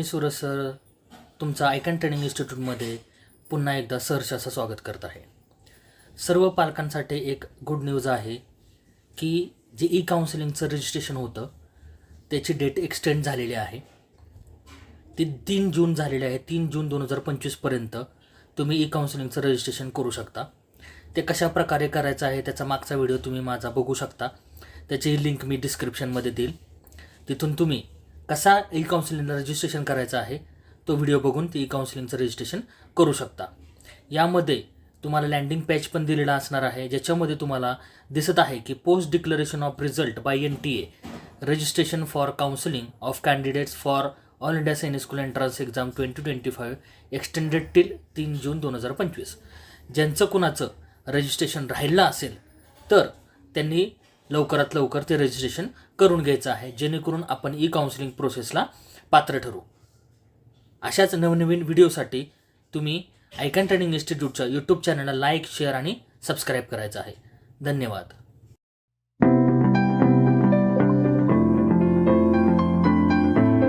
मी Suraj sir तुमचा icon training इन्स्टिट्यूटमध्ये पुन्हा एकदा सहर्ष असं स्वागत करत आहे. सर्व पालकांसाठी एक गुड न्यूज आहे की जे ई काउन्सिलिंगचं रजिस्ट्रेशन होतं त्याची डेट एक्सटेंड झालेली आहे. ती तीन जून झालेली आहे तीन जून दोन हजार पंचवीसपर्यंत तुम्ही ई काउन्सिलिंगचं रजिस्ट्रेशन करू शकता. ते कशा प्रकारे करायचं आहे त्याचा मागचा व्हिडिओ तुम्ही माझा बघू शकता. त्याची लिंक मी डिस्क्रिप्शनमध्ये देईल. तिथून तुम्ही कसा ई काउन्सिलिंगला रजिस्ट्रेशन करायचं आहे तो व्हिडिओ बघून ते ई काउन्सिलिंगचं रजिस्ट्रेशन करू शकता. यामध्ये तुम्हाला लँडिंग पॅच पण दिलेला असणार आहे ज्याच्यामध्ये तुम्हाला दिसत आहे की post declaration of result by N T A registration for counselling of candidates for all India Sainik school entrance exam twenty twenty five extended till तीन जून दोन हजार पंचवीस. ज्यांचं कुणाचं रजिस्ट्रेशन राहिलं असेल तर त्यांनी लवकरात लवकर ते रजिस्ट्रेशन करून घ्यायचं आहे. जेणेकरून आपण ई काउन्सिलिंग प्रोसेसला पात्र ठरू अशाच नवनवीन व्हिडिओसाठी तुम्ही आयकन ट्रेनिंग इन्स्टिट्यूटच्या यूट्यूब चॅनलला लाईक शेअर आणि सबस्क्राईब करायचं आहे. धन्यवाद.